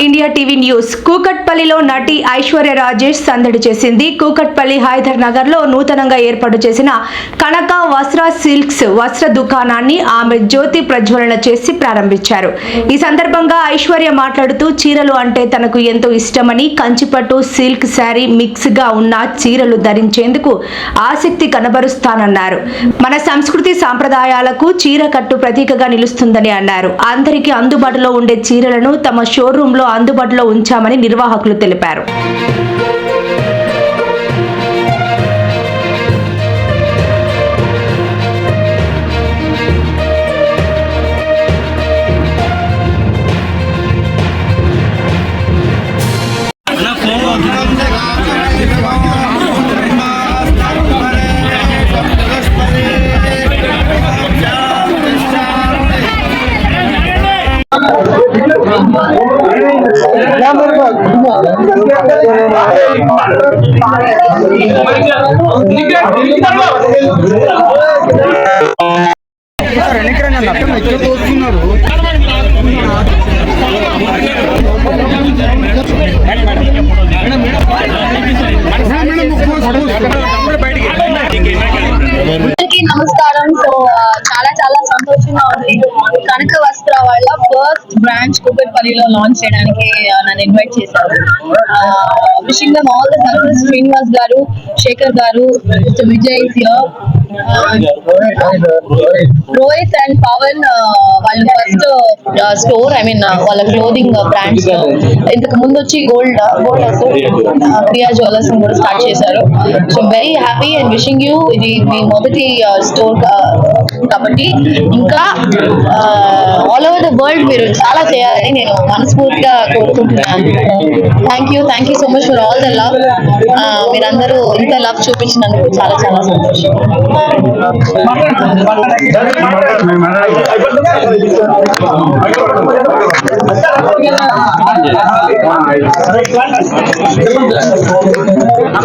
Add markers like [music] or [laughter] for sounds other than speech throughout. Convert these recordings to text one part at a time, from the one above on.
India TV news. కూకట్పల్లిలో నటి ఐశ్వర్య రాజేష్ సందడి చేసింది. కూకట్పల్లి హైదర్ నగర్లో నూతనంగా ఏర్పాటు చేసిన కనక వస్త్ర సిల్క్స్ వస్త్ర దుకాణాన్ని ఆమె జ్యోతి ప్రజ్వలన చేసి ప్రారంభించారు. ఈ సందర్భంగా ఐశ్వర్య మాట్లాడుతూ చీరలు అంటే తనకు ఎంతో ఇష్టమని కంచిపట్టు సిల్క్ శారీ మిక్స్గా ఉన్న చీరలు ధరించేందుకు ఆసక్తి కనబరుస్తానన్నారు. మన సంస్కృతి సాంప్రదాయాలకు చీర కట్టు ప్రతీకగా నిలుస్తుందని అన్నారు. అందరికీ అందుబాటులో ఉండే చీరలను తమ షోరూంలో త్వరలో అందుబాటులో ఉంచామని నిర్వాహకులు తెలిపారు. అందరికీ నమస్కారం. సో ఆ, చాలా చాలా సంతోషంగా ఉంది కనక వస్త్ర వాళ్ళ ఫస్ట్ బ్రాంచ్ కుక్కట్పల్లిలో లాంచ్ చేయడానికి నన్ను ఇన్వైట్ చేశారు. Wishing them all the success Srinivas garu Shekhar garu Vijay here Rohit and Pavan వాళ్ళ ఫస్ట్ స్టోర్ ఐ మీన్ వాళ్ళ క్లోదింగ్ బ్రాండ్స్ ఇంతకు ముందు వచ్చి గోల్డ్ గోల్డ్ ప్రియా జ్యువెలర్స్ కూడా స్టార్ట్ చేశారు. So very happy and wishing you ఇది మీ మొదటి స్టోర్ కాబట్టి ఇంకా ఆల్ ఓవర్ ద వరల్డ్ మీరు చాలా చేయాలని నేను మనస్ఫూర్తిగా కోరుకుంటున్నాను. Thank you thank you so much for all the love మీరందరూ ఇంత లవ్ చూపించినందుకు చాలా చాలా సంతోషం.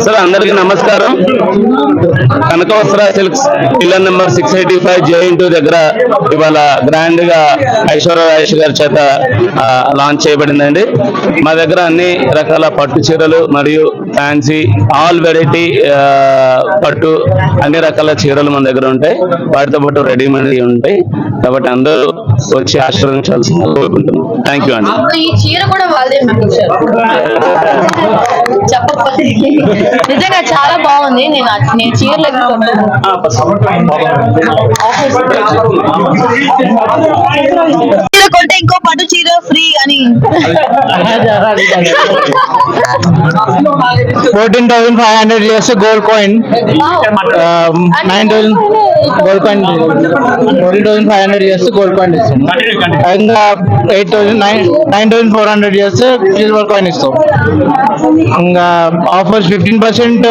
సార్ అందరికి నమస్కారం. Kanakavasara silks pillar number six eighty five JN two దగ్గర ఇవాళ గ్రాండ్గా ఐశ్వర్య రాజేష్ గారి చేత లాంచ్ చేయబడిందండి. మా దగ్గర అన్ని రకాల పట్టు చీరలు మరియు ఫ్యాన్సీ ఆల్ వెరైటీ పట్టు అన్ని రకాల చీరలు మన దగ్గర ఉంటాయి. వాటితో పాటు రెడీమేడ్ ఉంటాయి. కాబట్టి అందరూ వచ్చి ఆశ్రయించాల్సిందిగా కోరుకుంటున్నాం. థ్యాంక్ యూ అండి. నిజంగా చాలా బాగుంది నేను నేను చీరలు చీర కొంటే ఇంకో పట్టు చీర ఫ్రీ అని fourteen thousand five hundred years gold coin, um, nine thousand gold coin, fourteen thousand five hundred years gold ఇస్తాం. ఇంకా eight thousand nine nine thousand four hundred చేస్తే సిల్వర్ కాయిన్ ఇస్తాం. ఇంకా offers fifteen percent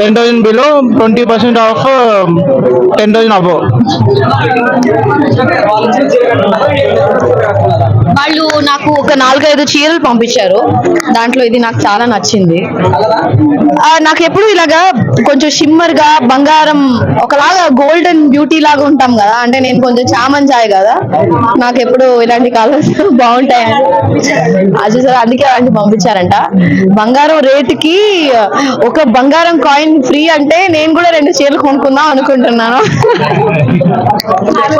ten thousand below twenty percent off ten thousand above వాళ్ళు నాకు ఒక నాలుగైదు చీరలు పంపించారు. దాంట్లో ఇది నాకు చాలా నచ్చింది. నాకు ఎప్పుడు ఇలాగా కొంచెం షిమ్మర్గా బంగారం ఒకలాగా గోల్డెన్ బ్యూటీ లాగా ఉంటాం కదా. అంటే నేను కొంచెం చామంచాయ్ కదా. నాకు ఎప్పుడు ఇలాంటి కలర్స్ [laughs] బాగుంటాయి అది సార్ అందుకే అలాంటి పంపించారంట. బంగారం రేటుకి ఒక బంగారం కాయిన్ ఫ్రీ అంటే నేను కూడా రెండు చీరలు కొనుక్కుందాం అనుకుంటున్నాను. [laughs]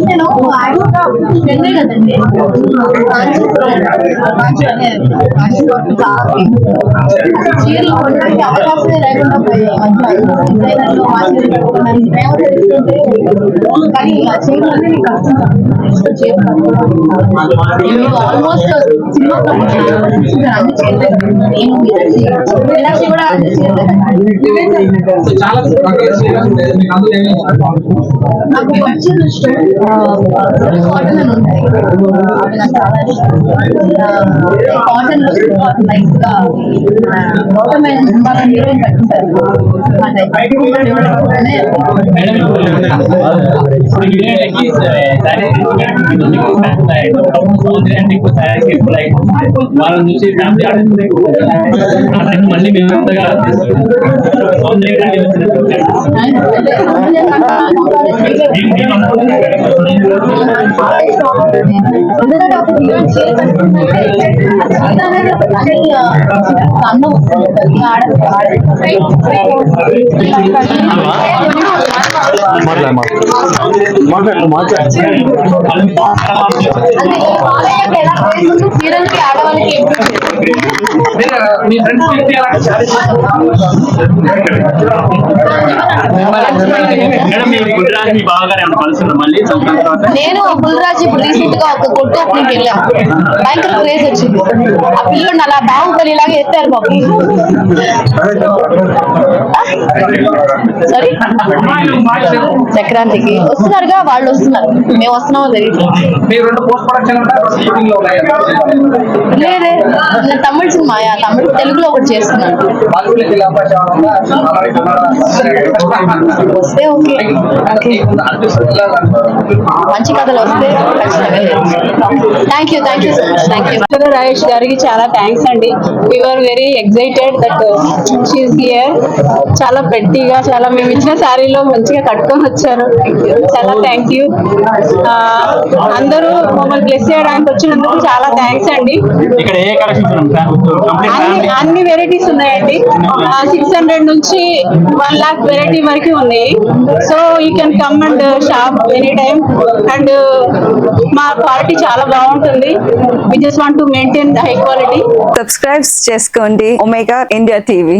నేను చెన్నై కదండి చీరలు కొనడానికి అవకాశమే లేకుండా పోయాయి మధ్య డిజైనర్లు వాచీలు పెట్టుకున్నారు ప్రేమ తెలుస్తుంటే కానీ ఆ చీరలు అంటే నేను కట్టుకుంటాను చీరలు ఆల్మోస్ట్ సినిమా ప్రమోషన్ అన్ని చీరలే నేను మీనాక్షి మీనాక్షి కూడా అన్ని చీరలే నాకు మంచి ఇష్టం కాటన్ అని ఉంటాయి అవి నాకు చాలా ఇష్టం కాటన్ నైస్గా కాటన్ మీద సినిమా హీరోయిన్ కట్టింటారు ఇప్పుడు వీడియోలకి వాళ్ళని చూసి ఫ్యామిలీ ఆడుతుంది మళ్ళీ మేము అంతగా మాట్లాడు మాట్లాడు. మీ ఫ్రెండ్స్ నేను బుల్రాజ్ ఇప్పుడు రీసెంట్గా ఒక కొట్టు ఓపెనింగ్ వెళ్ళాను భయంకర క్రేజ్ వచ్చింది. ఆ పిల్లలు అలా బాహుబలి లాగా ఎత్తారు బాబు. సారీ సంక్రాంతికి వస్తున్నారుగా వాళ్ళు వస్తున్నారు. మేము వస్తున్నామో తెలియదు లేదే తమిళ సినిమా తమిళ తెలుగులో ఒకటి చేస్తున్నాను. వస్తే ఓకే. ఓకే. మంచి కథలు వస్తే thank you thank you so much thank you Rajesh గారికి చాలా థ్యాంక్స్ అండి. Are very excited that she's here చాలా పెట్టిగా చాలా మేము ఇచ్చిన శారీలో మంచిగా కట్టుకొని వచ్చారు. చాలా థ్యాంక్ యూ అందరూ మమ్మల్ని బ్లెస్ చేయడానికి వచ్చినందుకు చాలా థ్యాంక్స్ అండి. ఇక్కడ ఏ కలెక్షన్స్ కంప్లీట్ అన్ని అన్ని వెరైటీస్ ఉన్నాయండి. సిక్స్ హండ్రెడ్ నుంచి వన్ లాక్ వెరైటీ వరకు ఉన్నాయి. So you can come and shop any time and మా క్వాలిటీ చాలా బాగుంటుంది. We just want to maintain high quality subscribe చేసుకోండి. Omega India TV